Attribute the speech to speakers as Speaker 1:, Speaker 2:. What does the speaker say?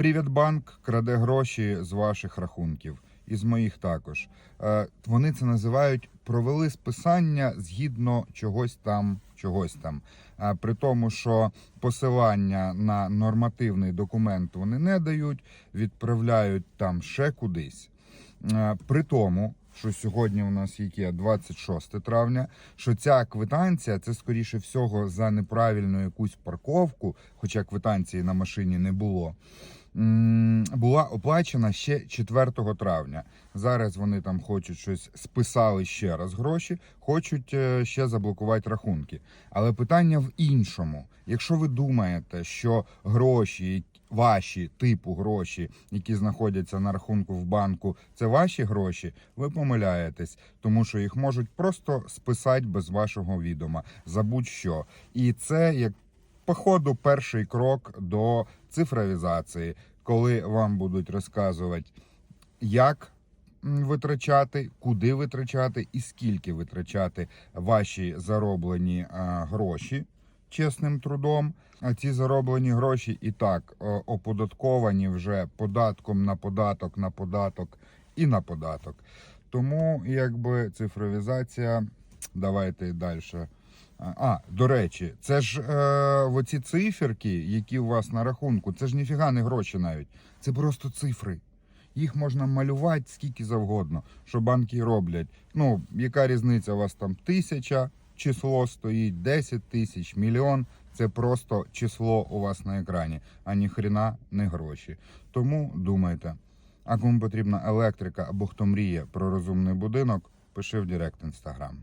Speaker 1: Приватбанк краде гроші з ваших рахунків, і з моїх також. Е, Вони це називають провели списання згідно чогось там, чогось там. А При тому, що посилання на нормативний документ вони не дають, відправляють там ще кудись. Е, При тому, що сьогодні у нас яке 26 травня, що ця квитанція це скоріше всього за неправильну якусь парковку, хоча квитанції на машині не було. Була оплачена ще 4 травня. Зараз вони там хочуть щось списали ще раз гроші, хочуть е, ще заблокувати рахунки. Але питання в іншому: якщо ви думаєте, що гроші, ваші типу гроші, які знаходяться на рахунку в банку, це ваші гроші, ви помиляєтесь, тому що їх можуть просто списати без вашого відома за будь-що. І це як по ходу перший крок до цифровізації, коли вам будуть розказувати, як витрачати, куди витрачати і скільки витрачати ваші зароблені гроші чесним трудом. А ці зароблені гроші і так оподатковані вже податком на податок, на податок і на податок. Тому якби цифровізація, давайте далі. А, до речі, це ж е, оці циферки, які у вас на рахунку, це ж ніфіга не гроші навіть. Це просто цифри. Їх можна малювати скільки завгодно, що банки роблять. Ну, яка різниця у вас там тисяча число стоїть, 10 тисяч, мільйон. Це просто число у вас на екрані, а ніхрена не гроші. Тому думайте. А кому потрібна електрика або хто мріє про розумний будинок, пиши в Директ Інстаграм.